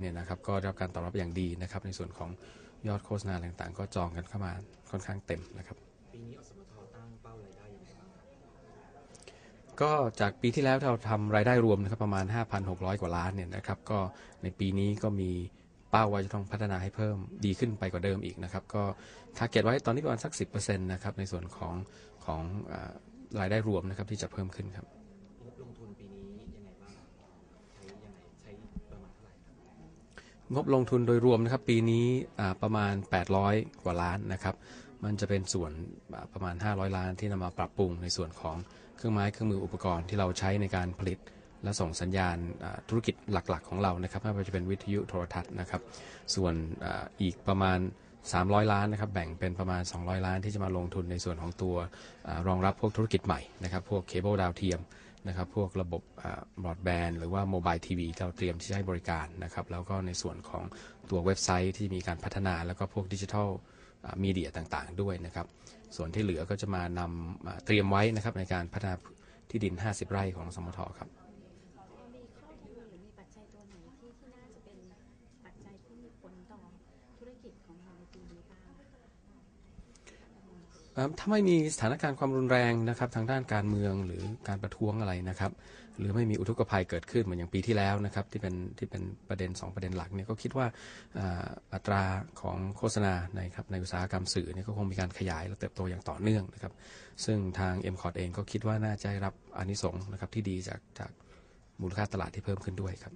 เนี่ยนะครับก็ได้รับการตอบรับอย่างดีนะครับ ในส่วนของยอดโฆษณาต่างๆ ก็จองกันเข้ามาค่อนข้างเต็มนะครับปีนี้อสมทตั้งเป้ารายได้ยังไงบ้างครับก็จากปีที่แล้วเราทำรายได้รวมนะครับประมาณ 5,600 กว่าล้านเนี่ยนะครับก็ในปีนี้ก็มีเป้าว่าจะต้องพัฒนาให้เพิ่มดีขึ้นไปกว่าเดิมอีกนะครับก็ทาร์เก็ตไว้ตอนนี้ประมาณสัก 10%นะครับในส่วนของของอารายได้รวมนะครับที่จะเพิ่มขึ้นครับ งบลงทุนปีนี้ยังไงบ้างครับใช้ยังไงใช้ประมาณเท่าไหร่ครับ งบลงทุนโดยรวมนะครับ ปีนี้ประมาณ 800 กว่าล้านนะครับ มันจะเป็นส่วนประมาณ 500 ล้านที่นำมาปรับปรุงในส่วนของเครื่องไม้เครื่องมืออุปกรณ์ที่เราใช้ในการผลิตและส่งสัญญาณธุรกิจหลักๆ ของเรานะครับไม่ว่าจะเป็นวิทยุโทรทัศน์นะครับ ส่วนอีกประมาณ 300 ล้านนะครับ แบ่งเป็นประมาณ 200 ล้านที่จะมาลงทุนในส่วนของตัวรองรับพวกธุรกิจใหม่นะครับ พวกเคเบิลดาวเทียม นะครับพวกระบบบรอดแบนด์หรือว่าโมบายทีวีเราเตรียมที่จะให้บริการนะครับแล้วก็ในส่วนของตัวเว็บไซต์ที่มีการพัฒนาแล้วก็พวกดิจิทัลมีเดียต่างๆ ด้วยนะครับ ส่วนที่เหลือก็จะมานำเตรียมไว้นะครับในการพัฒนาที่ดิน 50 ไร่ของสมทครับ ถ้าไม่มีสถานการณ์ความรุนแรงนะครับทางด้านการเมืองหรือการประท้วงอะไรนะครับ หรือไม่มีอุทกภัยเกิดขึ้นเหมือนอย่างปีที่แล้วนะครับที่เป็นที่เป็นประเด็น 2 ประเด็นหลักเนี่ยก็คิดว่าอัตราของโฆษณาในครับในอุตสาหกรรมสื่อเนี่ยก็คงมีการขยายและเติบโตอย่างต่อเนื่องนะครับ ซึ่งทาง m c o t เองก็คิดว่าน่าจะได้รับอานิสงส์นะครับที่ดีจากจากมูลค่าตลาดที่เพิ่มขึ้นด้วยครับ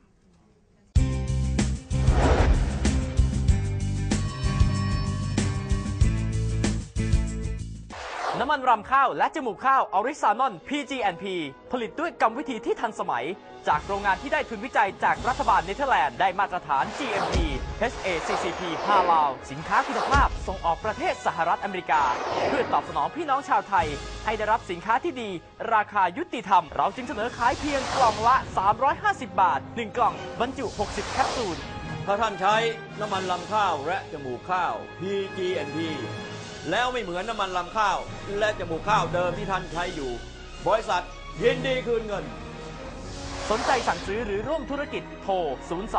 น้ำมันรำข้าวและจมูกข้าวออริซานอน PGNP ผลิตด้วยกรรมวิธีที่ทันสมัย จากโรงงานที่ได้ทุนวิจัยจากรัฐบาลเนเธอร์แลนด์ได้มาตรฐาน GMP HACCP ฮาลาลสินค้าคุณภาพส่งออกประเทศสหรัฐอเมริกา เพื่อตอบสนองพี่น้องชาวไทย ให้ได้รับสินค้าที่ดี ราคายุติธรรม เราจึงเสนอขายเพียงกล่องละ 350 บาท 1 กล่องบรรจุ 60 แคปซูลถ้าท่านใช้น้ำมันลำข้าวและจมูกข้าว PGNP แล้วไม่เหมือนน้ำมันลำข้าว และจมูกข้าวเดิมที่ท่านใช้อยู่ บริษัทยินดีคืนเงิน สนใจสั่งซื้อหรือร่วมธุรกิจโทร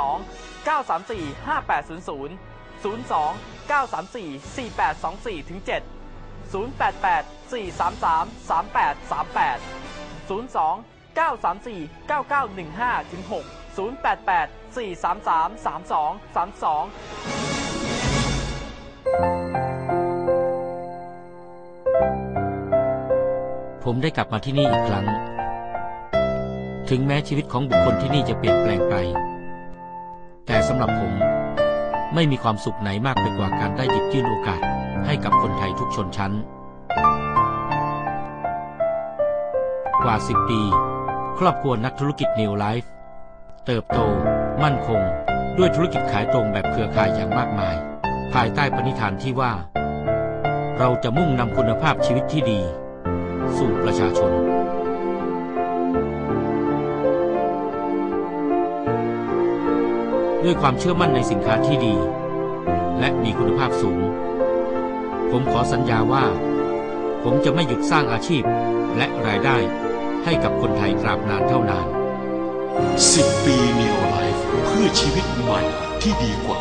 02 934 5800 02 934 4824ถึง7 088 433 3838 02 934 9915ถึง6 088 433 3232 ผมได้กลับมาที่นี่อีกครั้ง ถึงแม้ชีวิตของบุคคลที่นี่จะเปลี่ยนแปลงไป แต่สำหรับผม ไม่มีความสุขไหนมากไปกว่าการได้หยิบยื่นโอกาสให้กับคนไทยทุกชนชั้น กว่า 10 ปี ครอบครัวนักธุรกิจ New Life เติบโต มั่นคง ด้วยธุรกิจขายตรงแบบเครือข่ายอย่างมากมาย ภายใต้ปณิธานที่ว่า เราจะมุ่งนำคุณภาพชีวิตที่ดี สู่ประชาชน ด้วยความเชื่อมั่นในสินค้าที่ดี และมีคุณภาพสูง ผมขอสัญญาว่า ผมจะไม่หยุดสร้างอาชีพและรายได้ให้กับคนไทยตราบนานเท่านาน 10 ปี Neo Life เพื่อชีวิตใหม่ที่ดีกว่า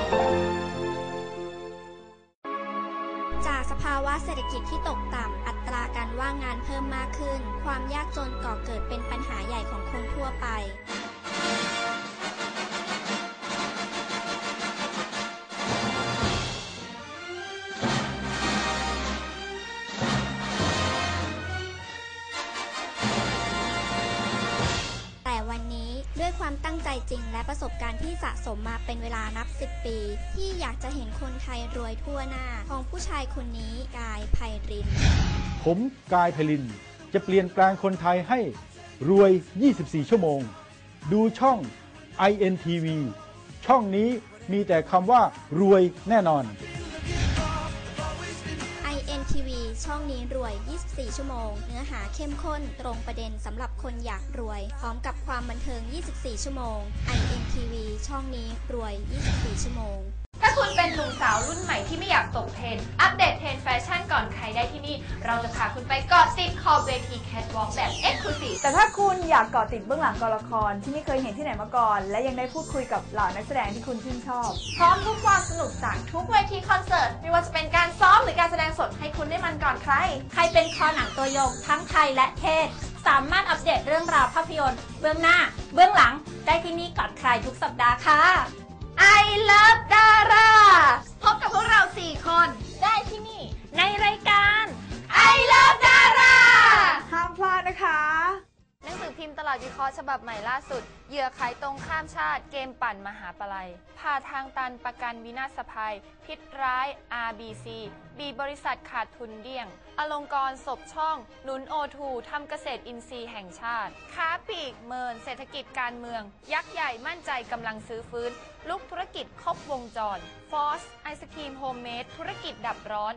ากสภาวะเศรษฐกิจที่ตกต่ำ อัตราการว่างงานเพิ่มมากขึ้น ความยากจนก่อเกิดเป็นปัญหาใหญ่ของคนทั่วไป จจริงและประสบการณ์ที่สะสมมาเป็นเวลานับ 10 ปี ที่อยากจะเห็นคนไทยรวยทั่วหน้า ของผู้ชายคนนี้กายไพริน ผมกายไพลิน จะเปลี่ยนแปลงคนไทยให้รวย 24 ชั่วโมง ดูช่อง INTV ช่องนี้มีแต่คำว่ารวยแน่นอน INTV ช่องนี้รวย 24 ชั่วโมง เนื้อหาเข้มข้นตรงประเด็นสำหรับ คนอยากรวย พร้อมกับความบันเทิง 24 ชั่วโมง INTV ช่องนี้รวย 24 ชั่วโมง ถ้าคุณเป็นหนุ่มสาวรุ่นใหม่ที่ไม่อยากตกเทรนด์อัปเดตเทรนด์แฟชั่นก่อนใครได้ที่นี่ เราจะพาคุณไปเกาะติดขอบเวทีแคทวอล์กแบบเอ็กซ์คลูซีฟแต่ถ้าคุณอยากเกาะติดเบื้องหลังกองละครที่ไม่เคยเห็นที่ไหนมาก่อน และยังได้พูดคุยกับเหล่านักแสดงที่คุณชื่นชอบ พร้อมทุกความสนุกจากทุกเวทีคอนเสิร์ต ไม่ว่าจะเป็นการซ้อมหรือการแสดงสดให้คุณได้มันก่อนใคร ใครเป็นคอหนังตัวยงทั้งไทยและเทศ สามารถอัปเดตเรื่องราวภาพยนตร์ เบื้องหน้า เบื้องหลัง ได้ที่นี่ก่อนใครทุกสัปดาห์ค่ะ I love Dara พบกับพวกเรา 4 คน ได้ที่นี่ในรายการ ลาดวิเคราะห์ฉบับใหม่ล่าสุด เหยื่อขายตรงข้ามชาติ เกมปั่นมหาปลัยพาทางตันประกันวินาศภัย พิษร้าย RBC บีบริษัทขาดทุนเดี่ยง อลงกรศพช่อง หนุนโอทูทำเกษตรอินทรีย์แห่งชาติ ค้าปลีกเมิน เศรษฐกิจการเมือง ยักษ์ใหญ่มั่นใจกำลังซื้อฟื้น ลุกธุรกิจครบวงจร ฟอสไอศครีมโฮมเมดธุรกิจดับร้อน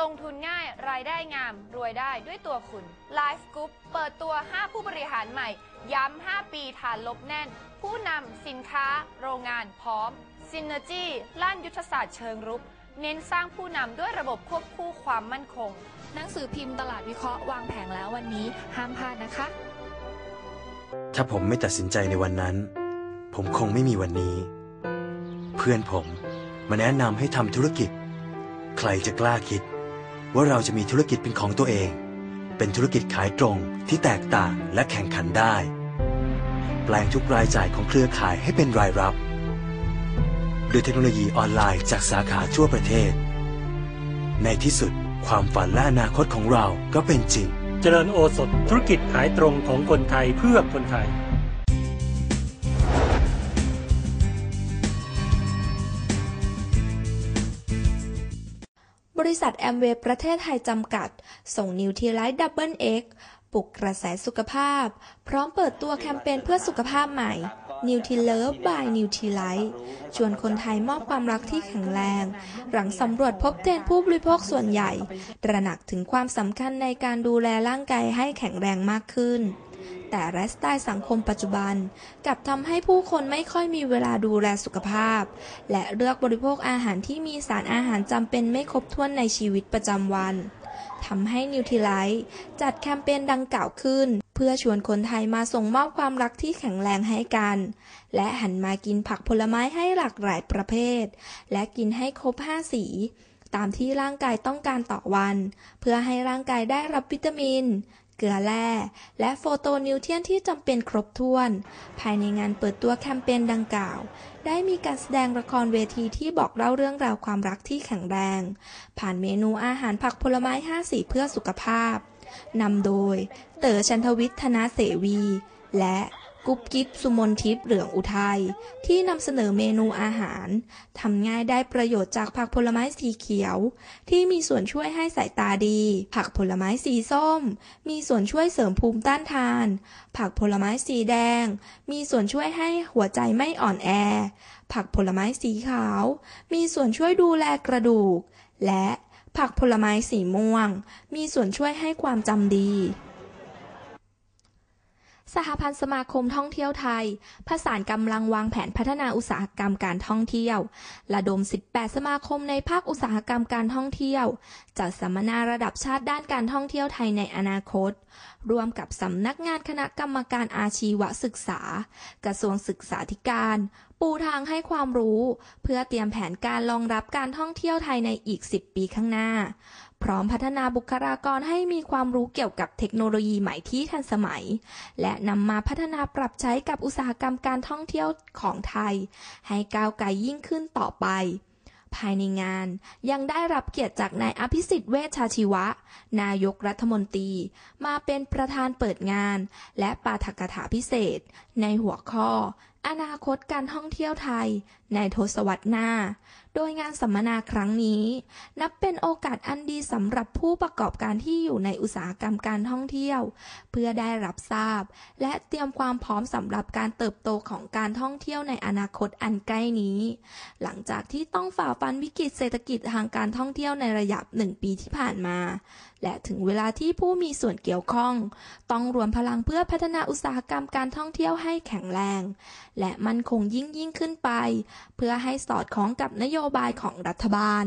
ลงทุนง่ายรายได้งาม รวยได้ด้วยตัวคุณ Life Group เปิดตัว 5 ผู้บริหารใหม่ ย้ำ 5 ปีฐานลบแน่น ผู้นำสินค้า โรงงานพร้อม Synergy ล้านยุทธศาสตร์เชิงรุก เน้นสร้างผู้นำด้วยระบบควบคู่ความมั่นคง หนังสือพิมพ์ตลาดวิเคราะห์วางแผงแล้ววันนี้ห้ามพลาดนะคะ ถ้าผมไม่ตัดสินใจในวันนั้น ผมคงไม่มีวันนี้ เพื่อนผมมาแนะนำให้ทำธุรกิจ ใครจะกล้าคิด ว่าเราจะมีธุรกิจเป็นของตัวเอง เป็นธุรกิจขายตรงที่แตกต่างและแข่งขันได้ แปลงทุกรายจ่ายของเครือข่ายให้เป็นรายรับด้วยเทคโนโลยีออนไลน์จากสาขาทั่วประเทศ ในที่สุดความฝันและอนาคตของเราก็เป็นจริง เจริญโอสถธุรกิจขายตรงของคนไทยเพื่อคนไทย ริษัทแอมเวย์ประเทศไทยจำกัด ส่งนิวทีไลท์ดับเบิลเอ็กปลุกกระแสสุขภาพ พร้อมเปิดตัวแคมเปญเพื่อสุขภาพใหม่นิวทีเลิฟบายนิวทีไลท์ชวนคนไทยมอบความรักที่แข็งแรง หลังสำรวจพบเทรนผู้บริโภคส่วนใหญ่ ตระหนักถึงความสำคัญในการดูแลร่างกายให้แข็งแรงมากขึ้น แต่ไลฟ์สไตล์สังคมปัจจุบันกลับทำให้ผู้คนไม่ค่อยมีเวลาดูแลสุขภาพ และเลือกบริโภคอาหารที่มีสารอาหารจำเป็นไม่ครบถ้วนในชีวิตประจำวันทำให้นิวท i ไลท์จัดแคมเปญดังกล่าวขึ้น เพื่อชวนคนไทยมาส่งมอบความรักที่แข็งแรงให้กัน และหันมากินผักผลไม้ให้หลากหลายประเภท และกินให้ครบ 5 สี ตามที่ร่างกายต้องการต่อวัน เพื่อให้ร่างกายได้รับวิตามิน เกลือแร่ และโฟโตนิวเทียนที่จำเป็นครบถ้วน ภายในงานเปิดตัวแคมเปญดังกล่าว ได้มีการแสดงละครเวทีที่บอกเล่าเรื่องราวความรักที่แข็งแรง ผ่านเมนูอาหารผักผลไม้ 5 สีเพื่อสุขภาพ นำโดย เต๋อชันทวิทย์ธนาเสวี และ กุ๊บกิ๊บสุมนทิพย์เหลืองอุทัยที่นำเสนอเมนูอาหารทำง่ายได้ประโยชน์จากผักผลไม้สีเขียว ที่มีส่วนช่วยให้สายตาดี ผักผลไม้สีส้ม มีส่วนช่วยเสริมภูมิต้านทาน ผักผลไม้สีแดง มีส่วนช่วยให้หัวใจไม่อ่อนแอ ผักผลไม้สีขาว มีส่วนช่วยดูแลกระดูก และผักผลไม้สีม่วง มีส่วนช่วยให้ความจำดี สหพันธ์สมาคมท่องเที่ยวไทย ผสานกำลังวางแผนพัฒนาอุตสาหกรรมการท่องเที่ยว ระดม 18 สมาคมในภาคอุตสาหกรรมการท่องเที่ยว จัดสัมมนาระดับชาติด้านการท่องเที่ยวไทยในอนาคต ร่วมกับสำนักงานคณะกรรมการอาชีวศึกษา กระทรวงศึกษาธิการ ปูทางให้ความรู้ เพื่อเตรียมแผนการรองรับการท่องเที่ยวไทยในอีก 10 ปีข้างหน้า พร้อมพัฒนาบุคลากรให้มีความรู้เกี่ยวกับเทคโนโลยีใหม่ที่ทันสมัย และนำมาพัฒนาปรับใช้กับอุตสาหกรรมการท่องเที่ยวของไทย ให้ก้าวไกลยิ่งขึ้นต่อไปภายในงานยังได้รับเกียรติจากนายอภิสิทธิ์เวชชาชีวะ นายกรัฐมนตรี มาเป็นประธานเปิดงาน และปาฐกถาพิเศษ ในหัวข้อ อนาคตการท่องเที่ยวไทย ในทศวรรษหน้า โดยงานสัมมนาครั้งนี้ นับเป็นโอกาสอันดีสำหรับผู้ประกอบการที่อยู่ในอุตสาหกรรมการท่องเที่ยว เพื่อได้รับทราบ และเตรียมความพร้อมสำหรับการเติบโตของการท่องเที่ยวในอนาคตอันใกล้นี้ หลังจากที่ต้องฝ่าฟันวิกฤตเศรษฐกิจทางการท่องเที่ยวในระยะหนึ่งปีที่ผ่านมา และถึงเวลาที่ผู้มีส่วนเกี่ยวข้อง ต้องรวมพลังเพื่อพัฒนาอุตสาหกรรมการท่องเที่ยวให้แข็งแรง และมั่นคงยิ่งยิ่งขึ้นไป เพื่อให้สอดคล้องกับนโยบายของรัฐบาล